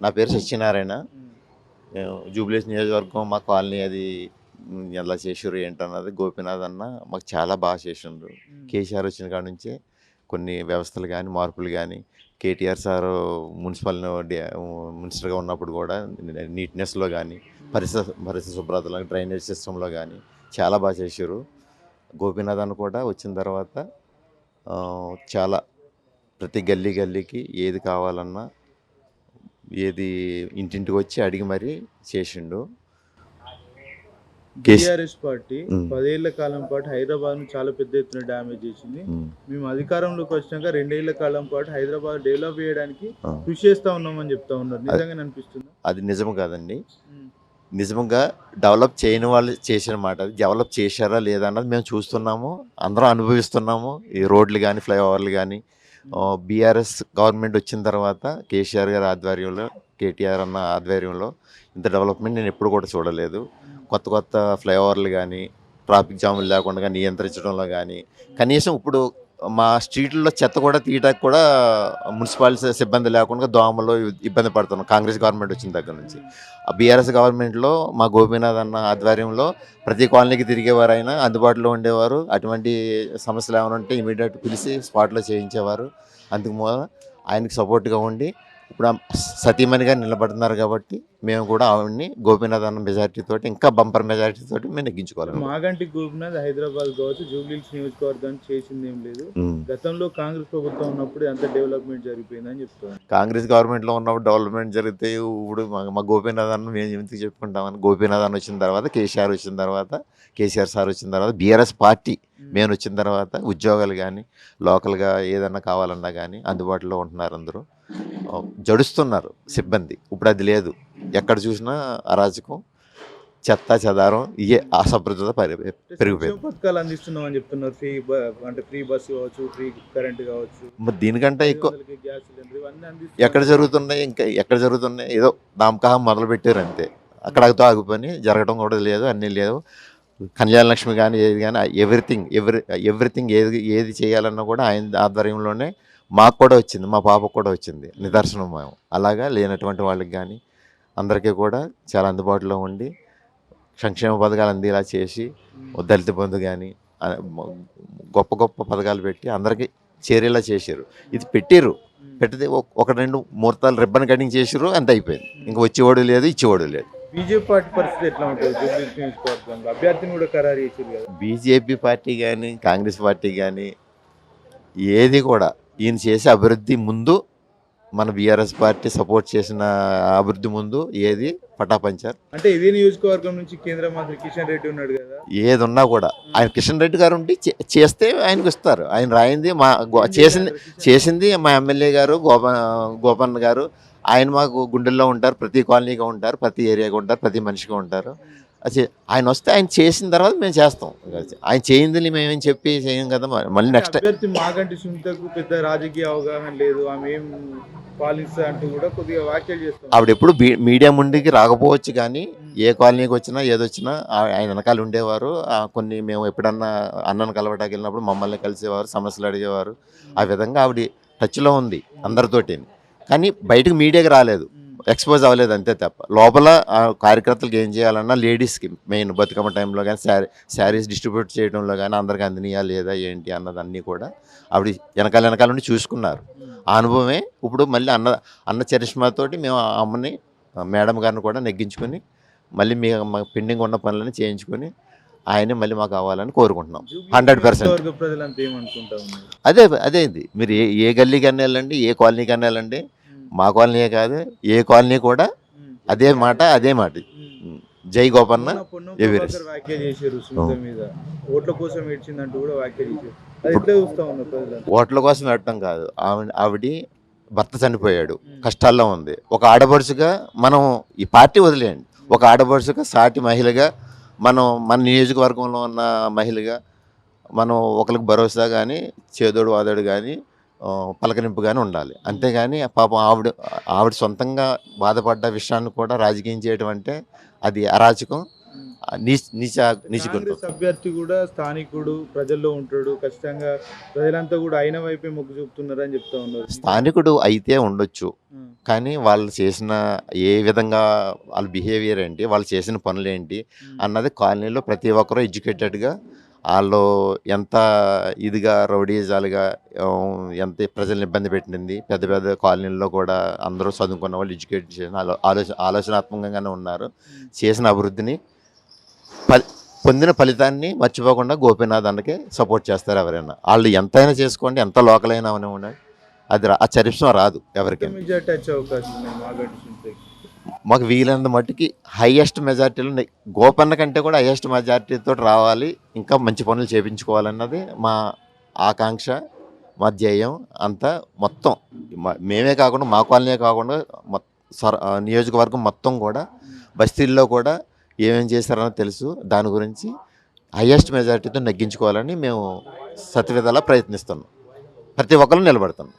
నా పేరు సత్యనారాయణ. నేను జూబ్లీస్ నియోజకవర్గం మా కాలనీ అది ఎలా చేసారు ఏంటన్నది గోపీనాథ్ అన్న మాకు చాలా బాగా చేసిండ్రు కేసీఆర్ వచ్చిన కాడ నుంచే కొన్ని వ్యవస్థలు కానీ మార్పులు కానీ కేటీఆర్ సార్ మున్సిపల్ మినిస్టర్గా ఉన్నప్పుడు కూడా నీట్నెస్లో కానీ పరిసర పరిసర శుభ్రతలో డ్రైనేజ్ సిస్టంలో కానీ చాలా బాగా చేశారు గోపీనాథ్ అన్న కూడా వచ్చిన తర్వాత చాలా ప్రతి గల్లీ గల్లీకి ఏది కావాలన్నా ఏది ఇంటింటికి వచ్చి అడిగి మరీ చేసిండు. TRS party. పదేళ్ళ కాలం పాటు హైదరాబాద్ను చాలా పెద్ద ఎత్తున డ్యామేజ్ చేసింది. మేము అధికారంలోకి వచ్చినాక రెండేళ్ళ కాలం పాటు హైదరాబాద్ డెవలప్ చేయడానికి. కృషి చేస్తా ఉన్నామని చెప్తా ఉన్నారు. నిజంగా అనిపిస్తుంది? అది నిజం కాదండి. నిజంగా డెవలప్ చేయని వాళ్ళు చేసిన మాట అది. డెవలప్ చేశారా లేదా అన్నది మేము చూస్తున్నాము అందరం అనుభవిస్తున్నాము. ఈ రోడ్లు కానీ ఫ్లైఓవర్లు కానీ బీఆర్ఎస్ గవర్నమెంట్ వచ్చిన తర్వాత కేసీఆర్ గారి ఆధ్వర్యంలో కేటీఆర్ అన్న ఆధ్వర్యంలో ఇంత డెవలప్మెంట్ నేను ఎప్పుడు కూడా చూడలేదు. కొత్త కొత్త ఫ్లైఓవర్లు కానీ ట్రాఫిక్ జాములు లేకుండా కానీ నియంత్రించడంలో కానీ కనీసం ఇప్పుడు మా స్ట్రీట్లో చెత్త కూడా తీయటానికి కూడా మున్సిపాలిటీ సిబ్బంది లేకుండా దోమలు ఇబ్బంది పడుతున్నాం. కాంగ్రెస్ గవర్నమెంట్ వచ్చిన దగ్గర నుంచి. ఆ బీఆర్ఎస్ గవర్నమెంట్లో మా గోపీనాథ్ అన్న ఆధ్వర్యంలో ప్రతి కాలనీకి తిరిగేవారు ఆయన అందుబాటులో ఉండేవారు. అటువంటి సమస్యలు ఏమైనా ఉంటే ఇమీడియట్ పిలిచి స్పాట్లో చేయించేవారు. అందుకు మూల ఆయనకి సపోర్ట్గా ఉండి ఇప్పుడు సతీమణిగా నిలబడుతున్నారు కాబట్టి మేము కూడా ఆవిడ్ని గోపీనాథ్ అన్న మెజారిటీ తోటి ఇంకా బంపర్ మెజారిటీ తోటి మేము నెగ్గించుకోవాలి మాగంటి గోపినాథ్ హైదరాబాద్ కావచ్చు జూబ్లీహిల్స్ నియోజకవర్గాన్ని చేసింది ఏం లేదు. గతంలో కాంగ్రెస్ ప్రభుత్వం ఉన్నప్పుడు ఎంత డెవలప్మెంట్ జరిగిపోయిందని చెప్తాను కాంగ్రెస్ గవర్నమెంట్లో ఉన్నప్పుడు డెవలప్మెంట్ జరిగితే ఇప్పుడు మా గోపీనాథ్ అన్న మేము ఎందుకు చెప్పుకుంటామని గోపీనాథ్ అన్న వచ్చిన తర్వాత కేసీఆర్ వచ్చిన తర్వాత కేసీఆర్ సార్ వచ్చిన తర్వాత బీఆర్ఎస్ పార్టీ మేము. వచ్చిన తర్వాత ఉద్యోగాలు కానీ లోకల్గా ఏదన్నా కావాలన్నా కానీ అందుబాటులో ఉంటున్నారు అందరూ. జడుస్తున్నారు సిబ్బంది. ఇప్పుడు అది లేదు. ఎక్కడ చూసినా అరాచకం చెత్త చెదారం ఇయే అసభ్రత పరి పెరిగిపోయింది. పథకాలు అందిస్తున్నాం అని చెప్తున్నారు. ఫ్రీ అంటే ఫ్రీ బస్ కావచ్చు ఫ్రీ కరెంట్ కావచ్చు మరి దీనికంటే ఎక్కువ. ఎక్కడ జరుగుతున్నాయి? ఇంకా ఎక్కడ జరుగుతున్నాయి? ఏదో నామకాహం మొదలు పెట్టారు అంతే అక్కడతో ఆగిపోయి జరగడం కూడా లేదు అన్నీ లేదు. కళ్యాణ లక్ష్మి కానీ ఏది కానీ ఎవ్రీథింగ్ ఎవ్రీ ఎవ్రీథింగ్ ఏది ఏది చేయాలన్నా కూడా ఆయన ఆధ్వర్యంలోనే మాకు కూడా వచ్చింది. మా పాపకు కూడా వచ్చింది. నిదర్శనం మేము. అలాగా లేనటువంటి వాళ్ళకి కానీ అందరికీ కూడా చాలా అందుబాటులో ఉండి సంక్షేమ పథకాలు అందేలా చేసి దళిత బంధు కానీ గొప్ప గొప్ప పథకాలు పెట్టి అందరికీ చేరేలా చేశారు. ఇది పెట్టారు పెట్టితే ఒక- రెండు ముహూర్తాలు రిబ్బన్ కటింగ్ చేసిర్రు అంత అయిపోయింది. ఇంకా వచ్చేవాడు లేదు ఇచ్చేవాడు లేదు. బీజేపీ పార్టీ పరిస్థితి ఎట్లా ఉంటుంది? జూబ్లీహిల్స్ నియోజకవర్గంలో అభ్యర్థిని కూడా ఖరారు చేసింది కదా. బీజేపీ పార్టీ కానీ కాంగ్రెస్ పార్టీ కానీ ఏది కూడా ఈయన చేసే అభివృద్ధి ముందు మన బీఆర్ఎస్ పార్టీ సపోర్ట్ చేసిన అభివృద్ధి ముందు ఏది? పటాపంచారు అంటే ఇదే నియోజకవర్గం నుంచి కేంద్ర మంత్రి కిషన్ రెడ్డి ఉన్నాడు కదా. ఏది ఉన్నా కూడా. ఆయన కిషన్ రెడ్డి గారు ఉండి చేస్తే ఆయనకు ఇస్తారు. ఆయన రాయింది మా చేసింది చేసింది మా ఎమ్మెల్యే గారు గోప గోపన్న గారు. ఆయన మాకు గుండెల్లో ఉంటారు. ప్రతి కాలనీగా ఉంటారు. ప్రతి ఏరియాగా ఉంటారు. ప్రతి మనిషిగా ఉంటారు. ఆయన వస్తే ఆయన చేసిన తర్వాత మేము చేస్తాం. ఆయన చేయింది మేమేం చెప్పి చేయం కదా మళ్ళీ నెక్స్ట్ మాగంటి సునీతకు పెద్ద రాజకీయ అవగాహన లేదు. ఆమె ఏం పాలిస్తా అంటూ కూడా కొద్దిగా వ్యాఖ్యలు చేస్తాం. ఆవిడ ఎప్పుడు మీడియా ముందుకి రాకపోవచ్చు కానీ ఏ కాలనీకి వచ్చినా ఏదొచ్చినా ఆయన వెనకాల ఉండేవారు. కొన్ని మేము ఎప్పుడన్నా అన్నను కలవటానికి వెళ్ళినప్పుడు మమ్మల్ని కలిసేవారు సమస్యలు అడిగేవారు. ఆ విధంగా ఆవిడ టచ్లో ఉంది అందరితోటి కానీ బయటకు మీడియాకి రాలేదు. ఎక్స్పోజ్ అవ్వలేదు అంతే తప్ప. లోపల కార్యకర్తలకు ఏం చేయాలన్నా లేడీస్కి మెయిన్ బతుకమ్మ టైంలో కానీ శారీ శారీస్ డిస్ట్రిబ్యూట్ చేయడంలో కానీ అందరికి అందినయా లేదా ఏంటి అన్నది అన్నీ కూడా ఆవిడ వెనకాల వెనకాల నుండి చూసుకున్నారు. ఆ అనుభవమే ఇప్పుడు మళ్ళీ అన్న అన్న చరిష్మాతోటి మేము ఆ అమ్మని మేడం గారిని కూడా నెగ్గించుకొని మళ్ళీ మీ పెండింగ్ ఉన్న పనులను చేయించుకొని ఆయనే మళ్ళీ మాకు కావాలని కోరుకుంటున్నాం. 100%. నియోజకవర్గ ప్రజలంతా ఏమనుకుంటా ఉన్నారు? అదే అదే ఇది మీరు ఏ ఏ గల్లీకి అన్నా వెళ్ళండి ఏ కాలనీకి అన్నా వెళ్ళండి మా కాలనీయే కాదు ఏ కాలనీ కూడా అదే మాట అదే మాట. జై గోపన్న ఎవరెస్ట్. ఓట్ల కోసం పెట్టడం కాదు. ఆవిడ ఆవిడ భర్త చనిపోయాడు. కష్టాల్లో ఉంది. ఒక ఆడపడుచుగా మనం ఈ పార్టీ వదిలేయండి. ఒక ఆడపడుచుగా సాటి మహిళగా మనం మన నియోజకవర్గంలో ఉన్న మహిళగా మనం ఒకరికి భరోసా కానీ చేదోడు వాదోడు కానీ ఆ, పలకరింపు కానీ ఉండాలి. అంతేగాని పాపం ఆవిడ ఆవిడ సొంతంగా బాధపడ్డ విషయాన్ని కూడా రాజకీయం చేయడం అంటే అది అరాచకం అభ్యర్థి కూడా స్థానికుడు ప్రజల్లో ఉంటాడు. ఖచ్చితంగా ప్రజలంతా కూడా ఆయన వైపే మొగ్గు చూపుతున్నారని చెప్తా ఉన్నారు. స్థానికుడు అయితే ఉండొచ్చు. కానీ వాళ్ళు చేసిన ఏ విధంగా వాళ్ళ బిహేవియర్ ఏంటి వాళ్ళు చేసిన పనులు ఏంటి అన్నది కాలనీలో ప్రతి ఒక్కరూ ఎడ్యుకేటెడ్గా వాళ్ళు ఎంత ఇదిగా రౌడీజాలుగా ఎంత ప్రజల్ని ఇబ్బంది పెట్టింది పెద్ద పెద్ద కాలనీల్లో కూడా అందరూ చదువుకున్న వాళ్ళు ఎడ్యుకేట్ చేసిన ఆలోచన ఆలోచనాత్మకంగానే ఉన్నారు. చేసిన అభివృద్ధిని పొందిన ఫలితాన్ని మర్చిపోకుండా గోపీనాథ్ అన్నకే సపోర్ట్ చేస్తారు ఎవరైనా. వాళ్ళు ఎంతైనా చేసుకోండి ఎంత లోకలైనా అని ఉండండి అది రా- ఆ చరిత్రం రాదు ఎవరికైనా. మాకు వీలైనంత మట్టుకి హైయెస్ట్ మెజార్టీలు గోపన్న కంటే కూడా హైయెస్ట్ మెజార్టీతో రావాలి. ఇంకా మంచి పనులు చేపించుకోవాలన్నది మా ఆకాంక్ష మా ధ్యేయం అంతా మొత్తం. మేమే కాకుండా మా కాలనీ కాకుండా మొ- సర నియోజకవర్గం మొత్తం కూడా బస్తీల్లో కూడా ఏమేం చేశారని తెలుసు. దాని గురించి హయ్యెస్ట్ మెజార్టీతో నెగ్గించుకోవాలని మేము సత్యవిధాలా ప్రయత్నిస్తున్నాం. ప్రతి ఒక్కరు నిలబడుతున్నాం.